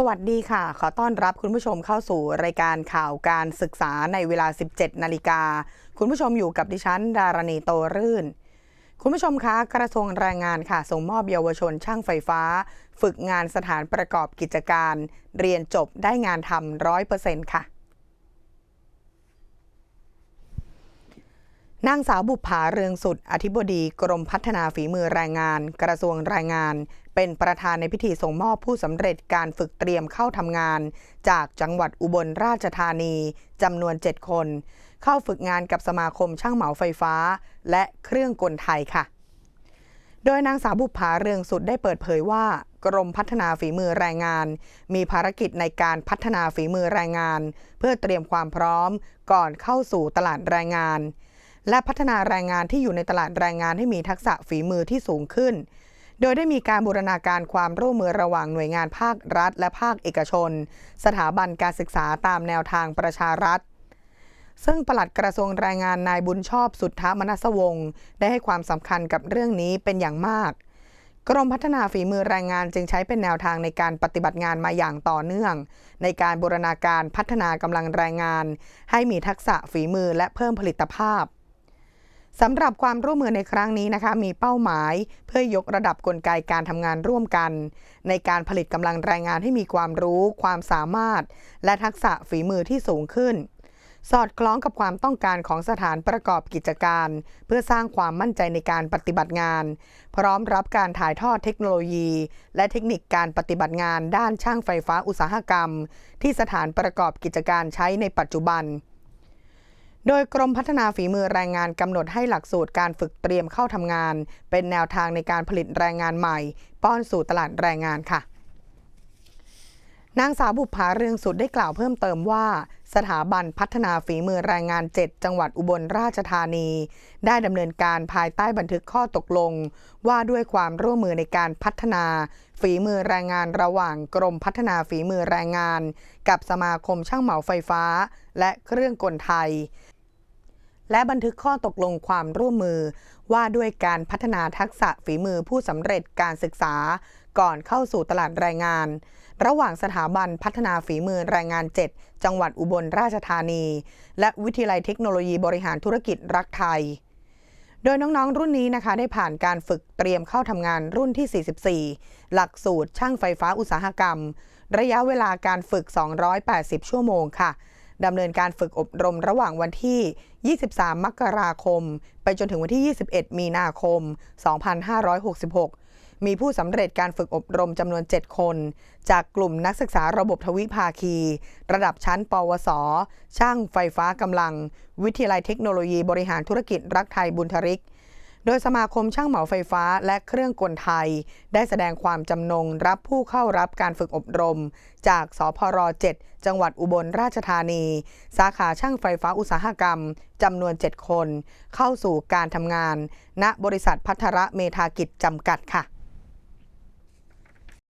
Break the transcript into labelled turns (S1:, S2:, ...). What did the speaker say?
S1: สวัสดีค่ะ ขอต้อนรับคุณผู้ชมเข้าสู่รายการข่าวการศึกษาในเวลา 17 นาฬิกา คุณผู้ชมอยู่กับดิฉัน ดารณีโตรื่น คุณผู้ชมคะ กระทรวงแรงงานค่ะ ส่งมอบเยาวชนช่างไฟฟ้า ฝึกงานสถานประกอบกิจการ เรียนจบได้งานทำร้อยเปอร์เซ็นต์ค่ะ นางสาวบุภาเรืองสุด อธิบดีกรมพัฒนาฝีมือแรงงาน กระทรวงแรงงาน เป็นประธานในพิธีส่งมอบผู้สำเร็จการฝึกเตรียมเข้าทำงาน จากจังหวัดอุบลราชธานีจำนวน 7 คน เข้าฝึกงานกับสมาคมช่างเหมาไฟฟ้า และเครื่องกลไทยค่ะ โดยนางสาวบุภาเรืองสุดได้เปิดเผยว่ากรมพัฒนาฝีมือแรงงาน มีภารกิจในการพัฒนาฝีมือแรงงาน เพื่อเตรียมความพร้อม ก่อนเข้าสู่ตลาดแรงงาน และพัฒนาแรงงานที่อยู่ในตลาดแรงงานให้มีทักษะฝีมือที่สูงขึ้น โดยได้มีการบูรณาการความร่วมมือระหว่างหน่วยงานภาครัฐ และภาคเอกชน สถาบันการศึกษาตามแนวทางประชารัฐซึ่งปลัดกระทรวงแรงงานนายบุญชอบสุทธมนัสวงศ์ได้ให้ความสำคัญกับเรื่องนี้เป็นอย่างมาก กรมพัฒนาฝีมือแรงงานจึงใช้เป็นแนวทางในการปฏิบัติงานมาอย่างต่อเนื่อง ในการบูรณาการพัฒนากำลังแรงงาน ให้มีทักษะฝีมือและเพิ่มผลิตภาพ สำหรับความร่วมมือในครั้งนี้นะคะมีเป้าหมาย เพื่อยกระดับกลไกการทำงานร่วมกัน ในการผลิตกำลังแรงงานให้มีความรู้ ความสามารถ และทักษะฝีมือที่สูงขึ้น สอดคล้องกับความต้องการของสถานประกอบกิจการ เพื่อสร้างความมั่นใจในการปฏิบัติงาน พร้อมรับการถ่ายทอดเทคโนโลยี และเทคนิคการปฏิบัติงานด้านช่างไฟฟ้าอุตสาหกรรม ที่สถานประกอบกิจการใช้ในปัจจุบัน โดยกรมพัฒนาฝีมือแรงงานกำหนดให้หลักสูตรการฝึกเตรียมเข้าทำงาน เป็นแนวทางในการผลิตแรงงานใหม่ ป้อนสู่ตลาดแรงงานค่ะนางสาวบุภาเรืองสุดได้กล่าวเพิ่มเติมว่า สถาบันพัฒนาฝีมือแรงงาน 7 จังหวัดอุบลราชธานี ได้ดำเนินการภายใต้บันทึกข้อตกลง ว่าด้วยความร่วมมือในการพัฒนา ฝีมือแรงงานระหว่างกรมพัฒนาฝีมือแรงงาน กับสมาคมช่างเหมาไฟฟ้า และเครื่องกลไทย และบันทึกข้อตกลงความร่วมมือ ว่าด้วยการพัฒนาทักษะฝีมือผู้สำเร็จการศึกษา ก่อนเข้าสู่ตลาดแรงงาน ระหว่างสถาบันพัฒนาฝีมือแรงงาน 7 จังหวัดอุบลราชธานี และวิทยาลัยเทคโนโลยีบริหารธุรกิจรักไทย โดยน้องๆ รุ่นนี้นะคะได้ผ่านการฝึกเตรียมเข้าทำงานรุ่นที่ 44 หลักสูตรช่างไฟฟ้าอุตสาหกรรม ระยะเวลาการฝึก 280 ชั่วโมงค่ะ ดำเนินการฝึกอบรมระหว่างวันที่ 23 มกราคม ไปจนถึงวันที่ 21 มีนาคม 2566มีผู้สำเร็จการฝึกอบรมจำนวน 7 คน จากกลุ่มนักศึกษาระบบทวิภาคี ระดับชั้น ปวส ช่างไฟฟ้ากำลัง วิทยาลัยเทคโนโลยีบริหารธุรกิจรักไทยบุญทริก โดยสมาคมช่างเหมาไฟฟ้าและเครื่องกลไทย ได้แสดงความจำนงรับผู้เข้ารับการฝึกอบรม จากสพร 7 จังหวัดอุบลราชธานี สาขาช่างไฟฟ้าอุตสาหกรรมจำนวน 7 คน เข้าสู่การทำงาน ณบริษัทพัทระเมธากิจจำกัดค่ะ